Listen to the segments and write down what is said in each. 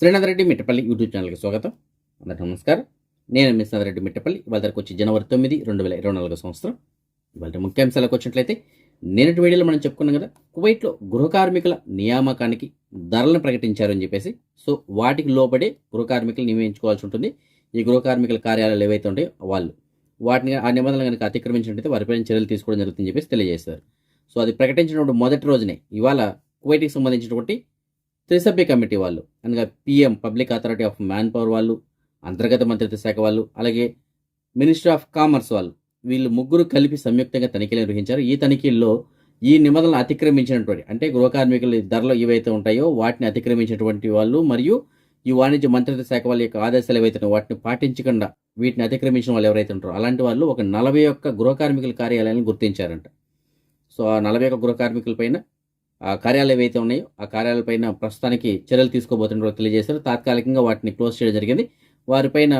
Srinatha Reddy Mittapalli YouTube ఛానల్కి స్వాగతం. అందరికీ నమస్కారం. నేను మిస్ రెడ్డి మిట్టపల్లి. ఇవాళ వచ్చి జనవరి తొమ్మిది రెండు వేల ఇరవై నాలుగో సంవత్సరం. ఇవాళ ముఖ్యాంశాలకు వచ్చినట్లయితే నిన్నటి వీడియోలో మనం చెప్పుకున్నాం కదా కువైట్లో గృహ కార్మికుల నియామకానికి ధరలను ప్రకటించారని చెప్పేసి సో వాటికి లోపడే గృహ కార్మికులు నియమించుకోవాల్సి ఉంటుంది. ఈ గృహ కార్మికుల కార్యాలయాలు ఏవైతే ఉంటాయో వాళ్ళు వాటిని ఆ నిబంధనలు కనుక అతిక్రమించినట్టయితే వారిపైన చర్యలు తీసుకోవడం జరుగుతుందని చెప్పేసి తెలియజేశారు సో అది ప్రకటించినప్పుడు మొదటి రోజునే ఇవాళ కువైట్కి సంబంధించినటువంటి త్రిసభ్య కమిటీ వాళ్ళు అనగా PM public authority of manpower వాళ్ళు అంతర్గత మంత్రిత్వ శాఖ వాళ్ళు అలాగే మినిస్ట్రీ ఆఫ్ కామర్స్ వాళ్ళు వీళ్ళు ముగ్గురు కలిపి సంయుక్తంగా తనిఖీలు నిర్వహించారు. ఈ తనిఖీల్లో ఈ నిబంధనలు అతిక్రమించినటువంటి అంటే గృహ కార్మికుల ధరలు ఏవైతే ఉంటాయో వాటిని అతిక్రమించినటువంటి వాళ్ళు మరియు ఈ వాణిజ్య మంత్రిత్వ శాఖ వాళ్ళ యొక్క ఆదేశాలు ఏవైతే వాటిని పాటించకుండా వీటిని అతిక్రమించిన వాళ్ళు ఎవరైతే ఉంటారో అలాంటి వాళ్ళు ఒక నలభై ఒక్క గృహ కార్మికుల కార్యాలయాన్ని గుర్తించారంట. సో ఆ నలభై ఒక్క గృహ కార్మికుల పైన ఆ కార్యాలయం ఏవైతే ఉన్నాయో ఆ కార్యాలయపైన ప్రస్తుతానికి చర్యలు తీసుకోబోతున్నట్టు తెలియజేశారు. తాత్కాలికంగా వాటిని క్లోజ్ చేయడం జరిగింది. వారిపైన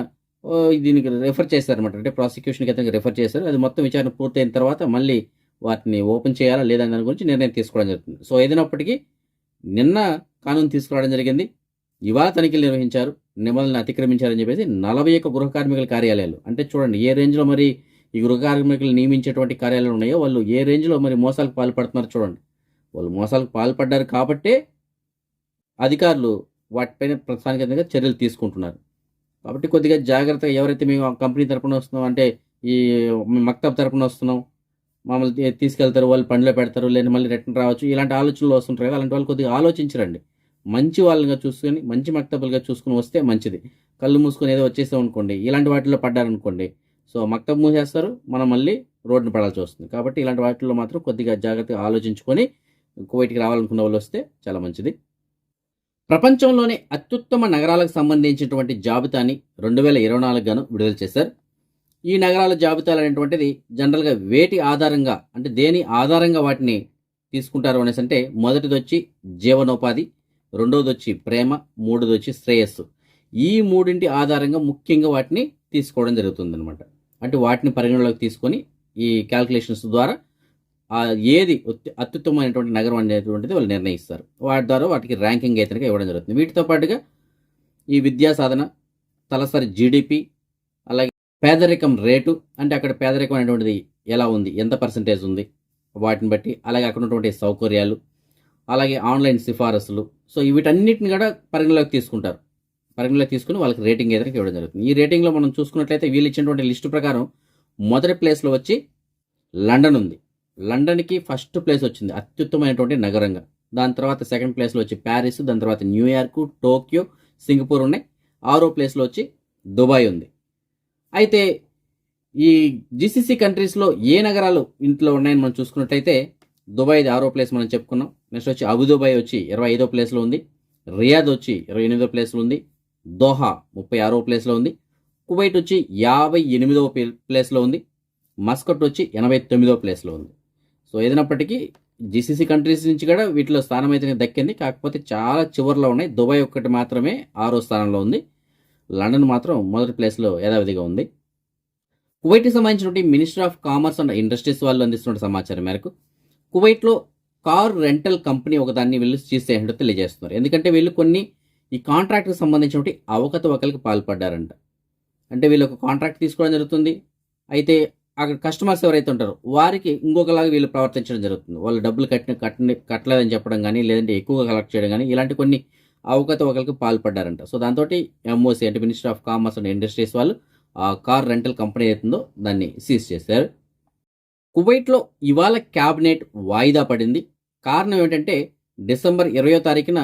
దీనికి రెఫర్ చేశారనమాట అంటే ప్రాసిక్యూషన్కి అతనికి రెఫర్ చేశారు అది మొత్తం విచారణ పూర్తయిన తర్వాత మళ్ళీ వాటిని ఓపెన్ చేయాలా లేదా దాని గురించి నిర్ణయం తీసుకోవడం జరుగుతుంది. సో ఏదైనప్పటికీ నిన్న కానూన్ తీసుకురావడం జరిగింది. ఇవాళ తనిఖీలు నిర్వహించారు. నిబంధనలు అతిక్రమించారని చెప్పేసి నలభై ఒక్క గృహ కార్మికుల కార్యాలయాలు. అంటే చూడండి ఏ రేంజ్లో మరి ఈ గృహ కార్మికులు నియమించేటువంటి కార్యాలయాలు ఉన్నాయో వాళ్ళు ఏ రేంజ్లో మరి మోసాలకు పాల్పడుతున్నారు చూడండి. వాళ్ళు మోసాలకు పాల్పడ్డారు కాబట్టే అధికారులు వాటిపైన ప్రధానికంగా చర్యలు తీసుకుంటున్నారు. కాబట్టి కొద్దిగా జాగ్రత్తగా ఎవరైతే మేము కంపెనీ తరపున వస్తున్నాం అంటే ఈ మక్తబ్ తరపున వస్తున్నాం మమ్మల్ని తీసుకెళ్తారు వాళ్ళు పనిలో పెడతారు లేదా మళ్ళీ రిటర్న్ రావచ్చు ఇలాంటి ఆలోచనలు వస్తుంటారు కదా అలాంటి వాళ్ళు కొద్దిగా ఆలోచించరండి. మంచి వాళ్ళగా చూసుకొని మంచి మక్తబులుగా చూసుకుని వస్తే మంచిది. కళ్ళు మూసుకొని ఏదో వచ్చేసాం అనుకోండి ఇలాంటి వాటిలో పడ్డారనుకోండి సో మక్తబ్ మూసేస్తారు మనం మళ్ళీ రోడ్డును పడాల్సి వస్తుంది. కాబట్టి ఇలాంటి వాటిల్లో మాత్రం కొద్దిగా జాగ్రత్తగా ఆలోచించుకొని కువైట్కి రావాలనుకున్న వాళ్ళు వస్తే చాలా మంచిది. ప్రపంచంలోనే అత్యుత్తమ నగరాలకు సంబంధించినటువంటి జాబితాని రెండు వేల ఇరవై నాలుగు గాను విడుదల చేశారు. ఈ నగరాల జాబితాలు అనేటువంటిది జనరల్గా వేటి ఆధారంగా అంటే దేని ఆధారంగా వాటిని తీసుకుంటారు అనేసి అంటే మొదటిది వచ్చి జీవనోపాధి రెండోది వచ్చి ప్రేమ మూడోది వచ్చి శ్రేయస్సు. ఈ మూడింటి ఆధారంగా ముఖ్యంగా వాటిని తీసుకోవడం జరుగుతుందనమాట అంటే వాటిని పరిగణలోకి తీసుకొని ఈ క్యాల్కులేషన్స్ ద్వారా ఏది అత్యుత్తమైనటువంటి నగరం అనేటువంటిది వాళ్ళు నిర్ణయిస్తారు. వాటి ద్వారా వాటికి ర్యాంకింగ్ అయితే ఇవ్వడం జరుగుతుంది. వీటితో పాటుగా ఈ విద్యా సాధన తలసరి జీడిపి అలాగే పేదరికం రేటు అంటే అక్కడ పేదరికం అనేటువంటిది ఎలా ఉంది ఎంత పర్సంటేజ్ ఉంది వాటిని బట్టి అలాగే అక్కడ ఉన్నటువంటి సౌకర్యాలు అలాగే ఆన్లైన్ సిఫారసులు. సో వీటన్నిటిని కూడా పరిగణలోకి తీసుకుంటారు. పరిగణలోకి తీసుకుని వాళ్ళకి రేటింగ్ ఏదైనా ఇవ్వడం జరుగుతుంది. ఈ రేటింగ్లో మనం చూసుకున్నట్లయితే వీళ్ళు ఇచ్చినటువంటి లిస్టు ప్రకారం మొదటి ప్లేస్లో వచ్చి లండన్ ఉంది. లండన్కి ఫస్ట్ ప్లేస్ వచ్చింది అత్యుత్తమైనటువంటి నగరంగా. దాని తర్వాత సెకండ్ ప్లేస్లో వచ్చి ప్యారిస్ దాని తర్వాత న్యూయార్క్ టోక్యో సింగపూర్ ఉన్నాయి. ఆరో ప్లేస్లో వచ్చి దుబాయ్ ఉంది. అయితే ఈ జిసిసి కంట్రీస్లో ఏ నగరాలు ఇంట్లో ఉన్నాయని మనం చూసుకున్నట్లయితే దుబాయ్ది ఆరో ప్లేస్ మనం చెప్పుకున్నాం. నెక్స్ట్ వచ్చి అబుదుబాయ్ వచ్చి ఇరవై ఐదో ప్లేస్లో ఉంది. రియాద్ వచ్చి ఇరవై ఎనిమిదో ప్లేస్లో ఉంది. దోహా ముప్పై ఆరో ప్లేస్లో ఉంది. కువైట్ వచ్చి యాభై ఎనిమిదవ ప్లే- ప్లేస్లో ఉంది. మస్కట్ వచ్చి ఎనభై తొమ్మిదో ప్లేస్లో ఉంది. సో ఏదైనప్పటికీ జిసిసి కంట్రీస్ నుంచి కూడా వీటిలో స్థానం అయితే దక్కింది. కాకపోతే చాలా చివరిలో ఉన్నాయి. దుబాయ్ ఒక్కటి మాత్రమే ఆరో స్థానంలో ఉంది. లండన్ మాత్రం మొదటి ప్లేస్లో యథావిధిగా ఉంది. కువైట్కి సంబంధించినటువంటి minister of commerce and industries వాళ్ళు అందిస్తున్న సమాచారం మేరకు కువైట్లో కార్ రెంటల్ కంపెనీ ఒకదాన్ని వీళ్ళు సీజ్ తెలియజేస్తున్నారు. ఎందుకంటే వీళ్ళు కొన్ని ఈ కాంట్రాక్ట్కి సంబంధించినటువంటి అవకతవకలకు పాల్పడ్డారంట. అంటే వీళ్ళు ఒక కాంట్రాక్ట్ తీసుకోవడం జరుగుతుంది. అయితే అక్కడ కస్టమర్స్ ఎవరైతే ఉంటారో వారికి ఇంకొకలాగా వీళ్ళు ప్రవర్తించడం జరుగుతుంది. వాళ్ళు డబ్బులు కట్టిన కట్టని కట్టలేదని చెప్పడం కానీ లేదంటే ఎక్కువగా కలెక్ట్ చేయడం కానీ ఇలాంటి కొన్ని అవకత ఒకరికి పాల్పడ్డారంట. సో దాంతో ఎంఓసి అంటే minister of commerce and industries వాళ్ళు ఆ కార్ రెంటల్ కంపెనీ అవుతుందో దాన్ని సీజ్ చేశారు. కువైట్లో ఇవాళ క్యాబినెట్ వాయిదా పడింది. కారణం ఏంటంటే డిసెంబర్ ఇరవయో తారీఖున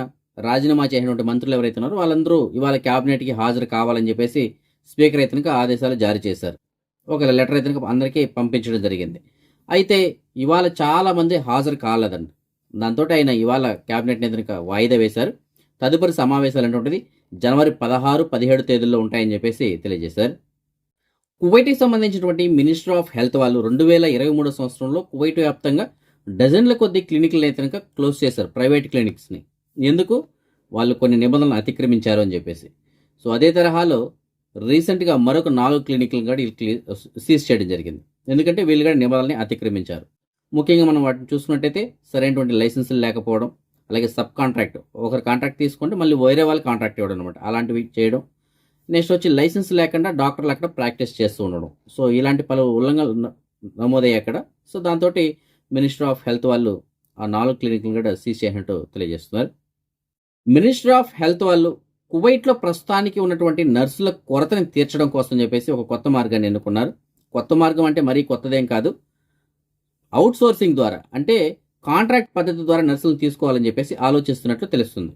రాజీనామా చేసినటువంటి మంత్రులు ఎవరైతే ఉన్నారో వాళ్ళందరూ ఇవాళ క్యాబినెట్కి హాజరు కావాలని చెప్పేసి స్పీకర్ అయితే ఆదేశాలు జారీ చేశారు. ఒక లెటర్ అయితే అందరికీ పంపించడం జరిగింది. అయితే ఇవాళ చాలా మంది హాజరు కాలేదండి. దాంతో ఆయన ఇవాళ క్యాబినెట్ నేతనిక వాయిదా వేశారు. తదుపరి సమావేశాలు అనేటువంటిది జనవరి పదహారు పదిహేడు తేదీల్లో ఉంటాయని చెప్పేసి తెలియజేశారు. కువైట్కి సంబంధించినటువంటి మినిస్టర్ ఆఫ్ హెల్త్ వాళ్ళు రెండు వేల ఇరవై మూడో సంవత్సరంలో కువైట్ వ్యాప్తంగా డజన్ల కొద్ది క్లినిక్లు అయితే కనుక క్లోజ్ చేశారు ప్రైవేట్ క్లినిక్స్ని. ఎందుకు? వాళ్ళు కొన్ని నిబంధనలు అతిక్రమించారు అని చెప్పేసి. సో అదే తరహాలో రీసెంట్గా మరొక నాలుగు క్లినిక్లను కూడా వీళ్ళు సీజ్ చేయడం జరిగింది. ఎందుకంటే వీళ్ళు కూడా నిబంధనల్ని అతిక్రమించారు. ముఖ్యంగా మనం వాటిని చూసుకున్నట్టయితే సరైనటువంటి లైసెన్సులు లేకపోవడం అలాగే సబ్ కాంట్రాక్ట్ ఒకరు కాంట్రాక్ట్ తీసుకుంటే మళ్ళీ వేరే వాళ్ళు కాంట్రాక్ట్ ఇవ్వడం అనమాట అలాంటివి చేయడం. నెక్స్ట్ వచ్చి లైసెన్స్ లేకుండా డాక్టర్లు అక్కడ ప్రాక్టీస్ చేస్తూ ఉండడం. సో ఇలాంటి పలు ఉల్లంఘనలు నమోదయ్యాయి అక్కడ. సో దాంతో మినిస్టర్ ఆఫ్ హెల్త్ వాళ్ళు ఆ నాలుగు క్లినిక్లు కూడా సీజ్ చేసినట్టు తెలియజేస్తున్నారు. మినిస్టర్ ఆఫ్ హెల్త్ వాళ్ళు కువైట్లో ప్రస్తుతానికి ఉన్నటువంటి నర్సుల కొరతని తీర్చడం కోసం చెప్పేసి ఒక కొత్త మార్గాన్ని ఎన్నుకున్నారు. కొత్త మార్గం అంటే మరీ కొత్తదేం కాదు. అవుట్ సోర్సింగ్ ద్వారా అంటే కాంట్రాక్ట్ పద్ధతి ద్వారా నర్సులు తీసుకోవాలని చెప్పేసి ఆలోచిస్తున్నట్లు తెలుస్తుంది.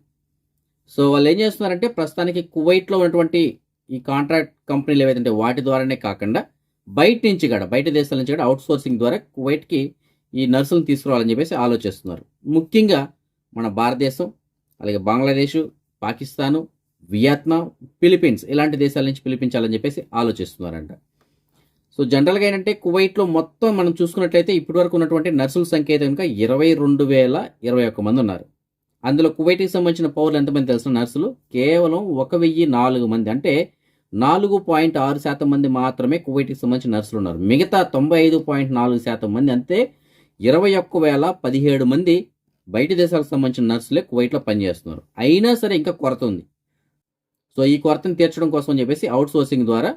సో వాళ్ళు ఏం చేస్తున్నారంటే ప్రస్తుతానికి కువైట్లో ఉన్నటువంటి ఈ కాంట్రాక్ట్ కంపెనీలు ఏవైతే వాటి ద్వారానే కాకుండా బయట నుంచి కూడా బయట దేశాల నుంచి కూడా అవుట్ సోర్సింగ్ ద్వారా కువైట్కి ఈ నర్సులను తీసుకురావాలని చెప్పేసి ఆలోచిస్తున్నారు. ముఖ్యంగా మన భారతదేశం అలాగే బంగ్లాదేశ్ పాకిస్తాను వియత్నాం ఫిలిపీన్స్ ఇలాంటి దేశాల నుంచి పిలిపించాలని చెప్పేసి ఆలోచిస్తున్నారంట. సో జనరల్గా ఏంటంటే కువైట్లో మొత్తం మనం చూసుకున్నట్లయితే ఇప్పటివరకు ఉన్నటువంటి నర్సుల సంఖ్య అయితే కనుక ఇరవై రెండు వేల ఇరవై ఒక్క మంది ఉన్నారు. అందులో కువైట్కి సంబంధించిన పౌరులు ఎంతమంది తెలిసిన నర్సులు? కేవలం ఒక వెయ్యి నాలుగు మంది. అంటే నాలుగు పాయింట్ ఆరు శాతం మంది మాత్రమే కువైట్కి సంబంధించిన నర్సులు ఉన్నారు. మిగతా తొంభై ఐదు పాయింట్ నాలుగు శాతం మంది అంతే ఇరవై ఒక్క వేల పదిహేడు మంది బయట దేశాలకు సంబంధించిన నర్సులే కువైట్లో పనిచేస్తున్నారు. అయినా సరే ఇంకా కొరత ఉంది. సో ఈ కొరతను తీర్చడం కోసం అని చెప్పేసి అవుట్ సోర్సింగ్ ద్వారా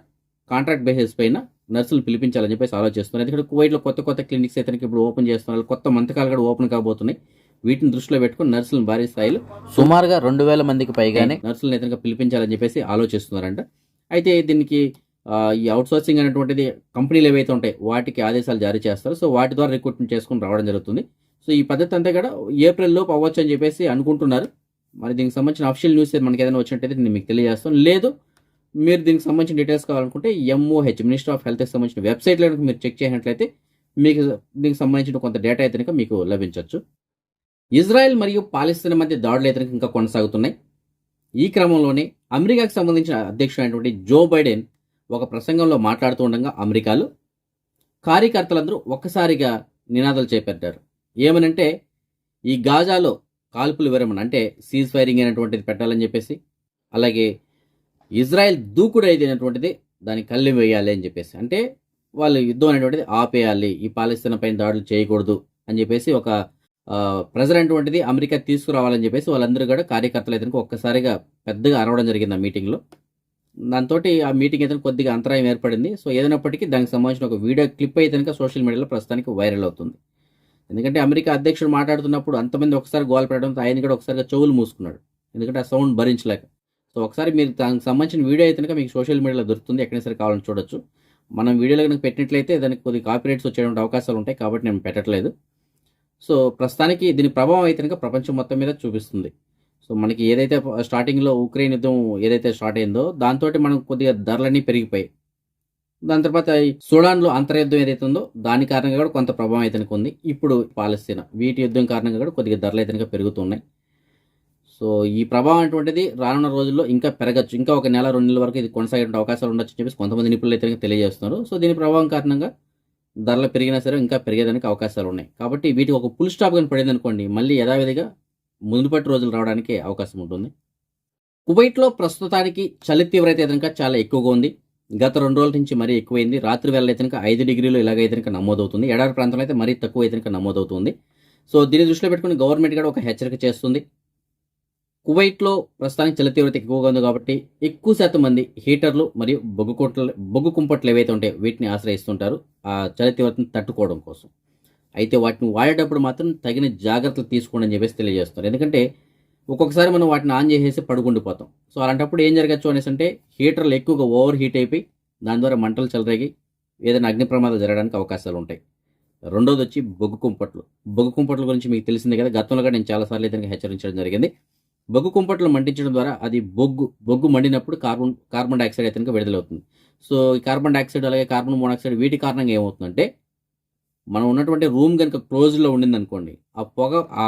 కాంట్రాక్ట్ బేసిస్ పైన నర్సులు పిలిపించాలని చెప్పేసి ఆలోచిస్తున్నారు. ఎందుకంటే కువైట్లో కొత్త కొత్త క్లినిక్స్ అయితే ఇప్పుడు ఓపెన్ చేస్తున్నారు. కొత్త మంతకాలు కూడా ఓపెన్ కాబోతున్నాయి. వీటిని దృష్టిలో పెట్టుకుని నర్సులను భారీ స్థాయిలో సుమారుగా రెండు వేల మందికి పైగానే నర్సులను అయితే పిలిపించాలని చెప్పేసి ఆలోచిస్తున్నారంట. అయితే దీనికి ఈ అవుట్ సోర్సింగ్ అనేటువంటిది కంపెనీలు ఏవైతే ఉంటాయి వాటికి ఆదేశాలు జారీ చేస్తారు. సో వాటి ద్వారా రిక్రూట్మెంట్ చేసుకుని రావడం జరుగుతుంది. సో ఈ పద్ధతి అంతా కూడా ఏప్రిల్ లోపు అవ్వచ్చు అని చెప్పేసి అనుకుంటున్నారు. మరి దీనికి సంబంధించిన అఫీషియల్ న్యూస్ మనకి ఏదైనా వచ్చినట్టయితే నేను మీకు తెలియజేస్తాను. లేదు మీరు దీనికి సంబంధించిన డీటెయిల్స్ కావాలనుకుంటే ఎంఓహెచ్ మినిస్టర్ ఆఫ్ హెల్త్కి సంబంధించిన వెబ్సైట్లో కనుక మీరు చెక్ చేసినట్లయితే మీకు దీనికి సంబంధించిన కొంత డేటా అయితే కనుక మీకు లభించవచ్చు ఇజ్రాయెల్ మరియు పాలిస్తీన్ మధ్య దాడులు అయితే ఇంకా కొనసాగుతున్నాయి. ఈ క్రమంలోనే అమెరికాకు సంబంధించిన అధ్యక్షుడైనటువంటి జో బైడెన్ ఒక ప్రసంగంలో మాట్లాడుతూ ఉండగా అమెరికాలో కార్యకర్తలందరూ ఒక్కసారిగా నినాదాలు చేపట్టారు. ఏమనంటే ఈ గాజాలో కాల్పులు విరమణ అంటే సీజ్ ఫైరింగ్ అనేటువంటిది పెట్టాలని చెప్పేసి అలాగే ఇజ్రాయెల్ దూకుడు అయినటువంటిది దాన్ని కళ్ళెం వేయాలి అని చెప్పేసి అంటే వాళ్ళు యుద్ధం అనేటువంటిది ఆపేయాలి ఈ పాలస్తీన్ పైన దాడులు చేయకూడదు అని చెప్పేసి ఒక ప్రెజర్ అనేటువంటిది అమెరికా తీసుకురావాలని చెప్పేసి వాళ్ళందరూ కూడా కార్యకర్తలు అయితే ఒక్కసారిగా పెద్దగా అరవడం జరిగింది ఆ మీటింగ్లో. దాంతో ఆ మీటింగ్ అయితే కొద్దిగా అంతరాయం ఏర్పడింది. సో ఏదైనప్పటికీ దానికి సంబంధించిన ఒక వీడియో క్లిప్ అయితే సోషల్ మీడియాలో ప్రస్తుతానికి వైరల్ అవుతుంది. ఎందుకంటే అమెరికా అధ్యక్షుడు మాట్లాడుతున్నప్పుడు అంతమంది ఒకసారి గోల్ పెట్టడంతో ఆయన కూడా ఒకసారిగా చెవులు మూసుకున్నాడు. ఎందుకంటే ఆ సౌండ్ భరించలేక. సో ఒకసారి మీరు దానికి సంబంధించిన వీడియో అయితే కనుక మీకు సోషల్ మీడియాలో దొరుకుతుంది ఎక్కడైనా సరే కావాలని చూడొచ్చు. మనం వీడియోలో కనుక పెట్టినట్లయితే దానికి కొద్దిగా కాపీరైట్స్ వచ్చేటువంటి అవకాశాలు ఉంటాయి కాబట్టి నేను పెట్టట్లేదు. సో ప్రస్తుతానికి దీని ప్రభావం అయితే కనుక ప్రపంచం మొత్తం మీద చూపిస్తుంది. సో మనకి ఏదైతే స్టార్టింగ్లో ఉక్రెయిన్ యుద్ధం ఏదైతే స్టార్ట్ అయిందో దాంతో మనం కొద్దిగా ధరలన్నీ పెరిగిపోయాయి. దాని తర్వాత సుడాన్లో అంతర్యుద్ధం ఏదైతే ఉందో దాని కారణంగా కూడా కొంత ప్రభావం అయితే ఉంది. ఇప్పుడు పాలస్తీనా వీటి యుద్ధం కారణంగా కూడా కొద్దిగా ధరలు అయితే పెరుగుతున్నాయి. సో ఈ ప్రభావం అటువంటిది రానున్న రోజుల్లో ఇంకా పెరగచ్చు. ఇంకా ఒక నెల రెండు నెలల వరకు ఇది కొనసాగే అవకాశాలు ఉండొచ్చు చెప్పేసి కొంతమంది నిపుణులు అయితే తెలియజేస్తున్నారు. సో దీని ప్రభావం కారణంగా ధరలు పెరిగినా సరే ఇంకా పెరిగేదానికి అవకాశాలు ఉన్నాయి. కాబట్టి వీటికి ఒక ఫుల్ స్టాప్ కానీ పడింది అనుకోండి మళ్ళీ యథావిధిగా మునుపటి రోజులు రావడానికి అవకాశం ఉంటుంది. కువైట్లో ప్రస్తుతానికి చలి తీవ్రత అయితే చాలా ఎక్కువగా ఉంది. గత రెండు రోజుల నుంచి మరీ ఎక్కువైంది. రాత్రి వేళ అయితే కనుక ఐదు డిగ్రీలు ఇలాగైతే కనుక నమోదవుతుంది. ఎడారి ప్రాంతంలో అయితే మరీ తక్కువ అయితే కనుక నమోదవుతుంది. సో దీన్ని దృష్టిలో పెట్టుకుని గవర్నమెంట్ కూడా ఒక హెచ్చరిక చేస్తుంది. కువైట్లో ప్రస్తుతానికి చలి తీవ్రత ఎక్కువగా ఉంది కాబట్టి ఎక్కువ శాతం మంది హీటర్లు మరియు బొగ్గు కొట్లు బొగ్గు కుంపట్లు ఏవైతే ఉంటాయో వీటిని ఆశ్రయిస్తుంటారు ఆ చలి తీవ్రతను తట్టుకోవడం కోసం. అయితే వాటిని వాడేటప్పుడు మాత్రం తగిన జాగ్రత్తలు తీసుకోండి అని చెప్పేసి తెలియజేస్తారు ఎందుకంటే ఒక్కొక్కసారి మనం వాటిని ఆన్ చేసేసి పడుకుండిపోతాం సో అలాంటప్పుడు ఏం జరగచ్చు అనేసి అంటే హీటర్లు ఎక్కువగా ఓవర్ హీట్ అయిపోయి దాని ద్వారా మంటలు చెలరేగి ఏదైనా అగ్ని ప్రమాదం జరగడానికి అవకాశాలు ఉంటాయి. రెండోది వచ్చి బొగ్గు కుంపట్లు. బొగ్గు కుంపట్ల గురించి మీకు తెలిసిందే కదా గతంలో కూడా నేను చాలాసార్లు అయితే హెచ్చరించడం జరిగింది. బొగ్గు కుంపట్లు మండించడం ద్వారా అది బొగ్గు బొగ్గు మండినప్పుడు కార్బన్ కార్బన్ డైఆక్సైడ్ అయితే కనుక విడుదలవుతుంది. సో ఈ కార్బన్ డైఆక్సైడ్ అలాగే కార్బన్ మోనాక్సైడ్ వీటి కారణంగా ఏమవుతుందంటే మనం ఉన్నటువంటి రూమ్ కనుక క్లోజ్లో ఉండింది అనుకోండి ఆ పొగ ఆ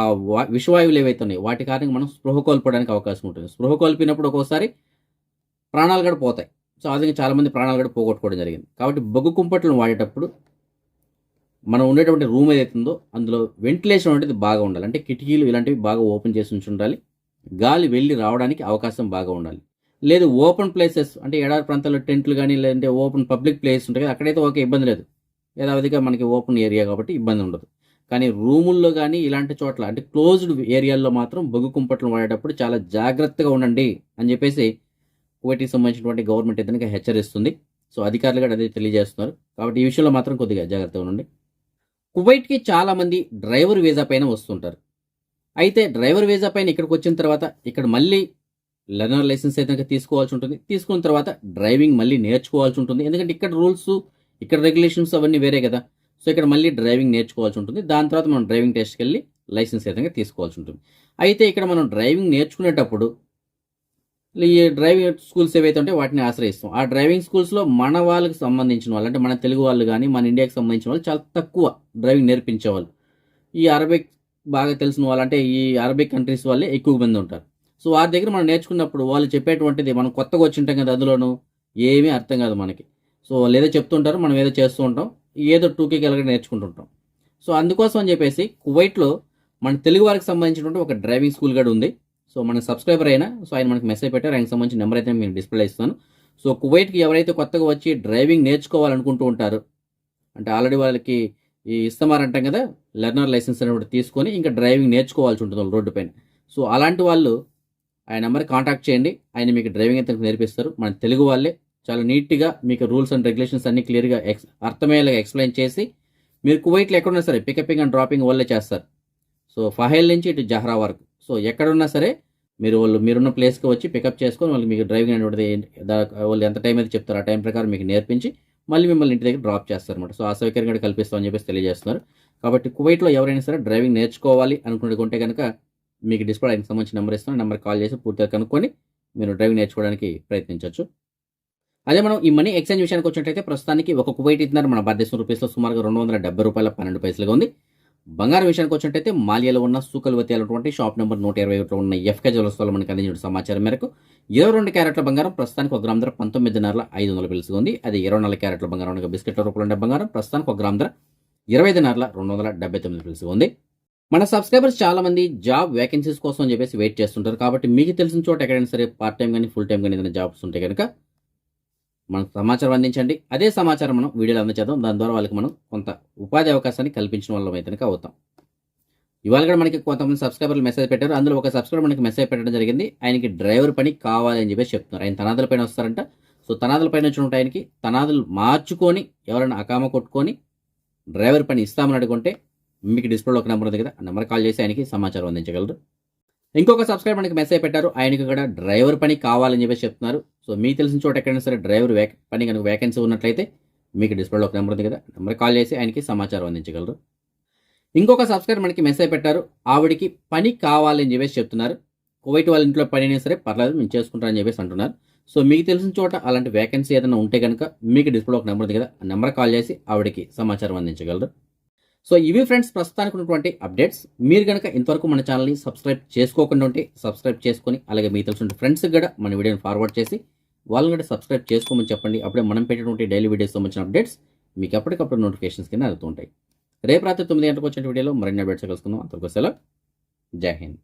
విషవాయువులు ఏవైతే ఉన్నాయి వాటి కారణంగా మనం స్పృహ కోల్పోవడానికి అవకాశం ఉంటుంది. స్పృహ కోల్పోయినప్పుడు ఒక్కోసారి ప్రాణాలు కూడా పోతాయి. సో ఆ విధంగా చాలామంది ప్రాణాలు కూడా పోగొట్టుకోవడం జరిగింది. కాబట్టి బొగ్గు కుంపట్లను వాడేటప్పుడు మనం ఉండేటువంటి రూమ్ ఏదైతే ఉందో అందులో వెంటిలేషన్ అనేది బాగా ఉండాలి. అంటే కిటికీలు ఇలాంటివి బాగా ఓపెన్ చేసి ఉంచి ఉండాలి గాలి వెళ్ళి రావడానికి అవకాశం బాగా ఉండాలి. లేదు ఓపెన్ ప్లేసెస్ అంటే ఎడారి ప్రాంతాల్లో టెంట్లు కానీ లేదంటే ఓపెన్ పబ్లిక్ ప్లేస్ ఉంటాయి కదా అక్కడైతే ఓకే ఇబ్బంది లేదు. యథావిధిగా మనకి ఓపెన్ ఏరియా కాబట్టి ఇబ్బంది ఉండదు. కానీ రూముల్లో కానీ ఇలాంటి చోట్ల అంటే క్లోజ్డ్ ఏరియాల్లో మాత్రం బొగ్గు కుంపట్లు వాడేటప్పుడు చాలా జాగ్రత్తగా ఉండండి అని చెప్పేసి కువైట్కి సంబంధించినటువంటి గవర్నమెంట్ ఇతనికి హెచ్చరిస్తుంది. సో అధికారులు కూడా అదే తెలియజేస్తున్నారు. కాబట్టి ఈ విషయంలో మాత్రం కొద్దిగా జాగ్రత్తగా ఉండండి. కువైట్కి చాలామంది డ్రైవర్ వీజా పైన వస్తుంటారు. అయితే డ్రైవర్ వీజా పైన ఇక్కడికి వచ్చిన తర్వాత ఇక్కడ మళ్ళీ లెర్నర్ లైసెన్స్ అయితే తీసుకోవాల్సి ఉంటుంది. తీసుకున్న తర్వాత డ్రైవింగ్ మళ్ళీ నేర్చుకోవాల్సి ఉంటుంది. ఎందుకంటే ఇక్కడ రూల్స్ ఇక్కడ రెగ్యులేషన్స్ అవన్నీ వేరే కదా. సో ఇక్కడ మళ్ళీ డ్రైవింగ్ నేర్చుకోవాల్సి ఉంటుంది. దాని తర్వాత మనం డ్రైవింగ్ టెస్ట్కి వెళ్ళి లైసెన్స్ అయితే తీసుకోవాల్సి ఉంటుంది. అయితే ఇక్కడ మనం డ్రైవింగ్ నేర్చుకునేటప్పుడు ఈ డ్రైవింగ్ స్కూల్స్ ఏవైతే ఉంటాయో వాటిని ఆశ్రయిస్తాం. ఆ డ్రైవింగ్ స్కూల్స్లో మన వాళ్ళకి సంబంధించిన వాళ్ళు అంటే మన తెలుగు వాళ్ళు కానీ మన ఇండియాకి సంబంధించిన వాళ్ళు చాలా తక్కువ డ్రైవింగ్ నేర్పించేవాళ్ళు ఈ అరబిక్ బాగా తెలిసిన వాళ్ళు అంటే ఈ అరబిక్ కంట్రీస్ వాళ్ళే ఎక్కువ మంది ఉంటారు. సో వారి దగ్గర మనం నేర్చుకున్నప్పుడు వాళ్ళు చెప్పేటువంటిది మనం కొత్తగా వచ్చి ఉంటాం కదా అందులోనూ ఏమీ అర్థం కాదు మనకి. సో వాళ్ళు ఏదో చెప్తుంటారు మనం ఏదో చేస్తూ ఉంటాం ఏదో టూకేకి వెళ్ళగా నేర్చుకుంటుంటాం. సో అందుకోసం అని చెప్పేసి కువైట్లో మన తెలుగు వారికి సంబంధించినటువంటి ఒక డ్రైవింగ్ స్కూల్ కూడా ఉంది. సో మన సబ్స్క్రైబర్ అయినా సో ఆయన మనకి మెసేజ్ పెట్టారు ఆయనకి సంబంధించిన నెంబర్ అయితే నేను డిస్ప్లే ఇస్తాను. సో కువైట్కి ఎవరైతే కొత్తగా వచ్చి డ్రైవింగ్ నేర్చుకోవాలనుకుంటూ ఉంటారు అంటే ఆల్రెడీ వాళ్ళకి ఈ ఇస్తామారంటాం కదా లెర్నర్ లైసెన్స్ అనేవి తీసుకొని ఇంకా డ్రైవింగ్ నేర్చుకోవాల్సి ఉంటుంది వాళ్ళు రోడ్డు పైన. సో అలాంటి వాళ్ళు ఆయన నెంబర్ కాంటాక్ట్ చేయండి ఆయన మీకు డ్రైవింగ్ అయితే నేర్పిస్తారు. మన తెలుగు వాళ్ళే చాలా నీట్గా మీకు రూల్స్ అండ్ రెగ్యులేషన్స్ అన్ని క్లియర్గా ఎక్స్ అర్థమయ్యేలాగా ఎక్స్ప్లెయిన్ చేసి మీరు కువైట్లో ఎక్కడున్నా సరే పికపింగ్ అండ్ డ్రాపింగ్ వాళ్ళే చేస్తారు. సో ఫహేల్ నుంచి ఇటు జహ్రా వరకు. సో ఎక్కడున్నా సరే మీరు వాళ్ళు మీరున్న ప్లేస్కి వచ్చి పికప్ చేసుకొని వాళ్ళు మీకు డ్రైవింగ్ అనేది వాళ్ళు ఎంత టైం అయితే చెప్తారు ఆ టైం ప్రకారం మీకు నేర్పించి మళ్ళీ మిమ్మల్ని ఇంటి దగ్గర డ్రాప్ చేస్తారు అనమాట సో ఆ సౌకర్యం కూడా కల్పిస్తామని చెప్పేసి తెలియజేస్తున్నారు. కాబట్టి కువైట్లో ఎవరైనా సరే డ్రైవింగ్ నేర్చుకోవాలి అనుకుంటే కనుక మీకు డిస్ప్లే ఆయనకి సంబంధించిన నెంబర్ ఇస్తాను నెంబర్ కాల్ చేసి పూర్తిగా కనుక్కొని మీరు డ్రైవింగ్ నేర్చుకోవడానికి ప్రయత్నించవచ్చు అదే మనం ఈ మనీ ఎక్స్చేంజ్ విషయానికి వచ్చినట్లయితే ప్రస్తుతానికి ఒక కువైట్ ఇస్తున్నారు మన భారతదేశం రూపీస్లో సుమారుగా రెండు వందల డెబ్బై రూపాయల పన్నెండు పైసలుగా ఉంది. బంగారం విషయానికి వచ్చినట్టయితే మాలియాలో ఉన్న సూకల్వతి అయినటువంటి షాప్ నెంబర్ నూట ఇరవై ఒకటిలో ఉన్న ఎఫ్కే జ్యువెలర్స్లో మనకి అందించిన సమాచారం మేరకు ఇరవై రెండు క్యారెట్ల బంగారం ప్రస్తుతానికి ఒక గ్రామ్ ధర పంతొమ్మిదిన్నర ఐదు వందల పిలుసుగా ఉంది. అది ఇరవై నాలుగు క్యారెట్ల బంగారం బిస్కెట్ల రూపంలో ఉండే బంగారం. ప్రస్తుతానికి ఒక గ్రామ్ ధర ఇరవై ఐదున్నర రెండు వందల డెబ్బై తొమ్మిది పిలుసుగా ఉంది. మన సబ్స్క్రైబర్స్ చాలా మంది జాబ్ వేకెన్సీస్ కోసం అని చెప్పేసి వెయిట్ చేస్తుంటారు. కాబట్టి మీకు తెలిసిన చోట ఎక్కడైనా సరే పార్ట్ టైం కానీ ఫుల్ టైం కానీ ఏదైనా జాబ్స్ ఉంటే కనుక మనకు సమాచారం అందించండి. అదే సమాచారం మనం వీడియోలో అందచేద్దాం. దాని ద్వారా వాళ్ళకి మనం కొంత ఉపాధి అవకాశాన్ని కల్పించిన వాళ్ళం అయితే అవుతాం. ఇవాళ కూడా మనకి కొంతమంది సబ్స్క్రైబర్లు మెసేజ్ పెట్టారు. అందులో ఒక సబ్స్క్రైబర్ మనకి మెసేజ్ పెట్టడం జరిగింది. ఆయనకి డ్రైవర్ పని కావాలి అని చెప్పేసి చెప్తున్నారు. ఆయన తనాదుల పైన వస్తారంట. సో తనాదుల పైన వచ్చిన ఆయనకి తనాదులు మార్చుకొని ఎవరైనా అకామ కొట్టుకొని డ్రైవర్ పని ఇస్తామని అడుగుంటే మీకు డిస్ప్లేలో ఒక నెంబర్ ఉంది కదా ఆ నెంబర్ కాల్ చేసి ఆయనకి సమాచారం అందించగలరు. ఇంకొక సబ్స్క్రైబర్ మనకి మెసేజ్ పెట్టారు. ఆయనకి కూడా డ్రైవర్ పని కావాలని చెప్పేసి చెప్తున్నారు. సో మీకు తెలిసిన చోట ఎక్కడైనా సరే డ్రైవర్ వేక పని కనుక వేకెన్సీ ఉన్నట్లయితే మీకు డిస్ప్లేలో ఒక నెంబర్ ఉంది కదా నెంబర్ కాల్ చేసి ఆయనకి సమాచారం అందించగలరు. ఇంకొక సబ్స్క్రైబర్ మనకి మెసేజ్ పెట్టారు ఆవిడికి పని కావాలని చెప్పేసి చెప్తున్నారు. కువైట్ వాళ్ళ ఇంట్లో పని అయినా సరే పర్లేదు మేము చేసుకుంటారని చెప్పేసి అంటున్నారు. సో మీకు తెలిసిన చోట అలాంటి వేకెన్సీ ఏదైనా ఉంటే కనుక మీకు డిస్ప్లేలో ఒక నెంబర్ ఉంది కదా ఆ నెంబర్ కాల్ చేసి ఆవిడకి సమాచారం అందించగలరు. సో ఇవి ఫ్రెండ్స్ ప్రస్తుతానికి ఉన్నటువంటి అప్డేట్స్ మీరు కనుక ఇంతవరకు మన ఛానల్ని సబ్స్క్రైబ్ చేసుకోకుండా ఉంటే సబ్స్క్రైబ్ చేసుకొని అలాగే మీ తెలిసిన ఫ్రెండ్స్కి కూడా మన వీడియోని ఫార్వర్డ్ చేసి వాళ్ళని కూడా సబ్స్క్రైబ్ చేసుకోమని చెప్పండి. అప్పుడే మనం పెట్టినటువంటి డైలీ వీడియోస్ సంబంధించిన అప్డేట్స్ మీకు ఎప్పటికప్పుడు నోటిఫికేషన్స్ కింద అందుతుంటాయి రేపు రాత్రి తొమ్మిది గంటలకు వచ్చిన వీడియోలో మరిన్ని అప్డేట్స్ కలుసుకుందాం. అంతవరకు సెలవు. జై హింద్.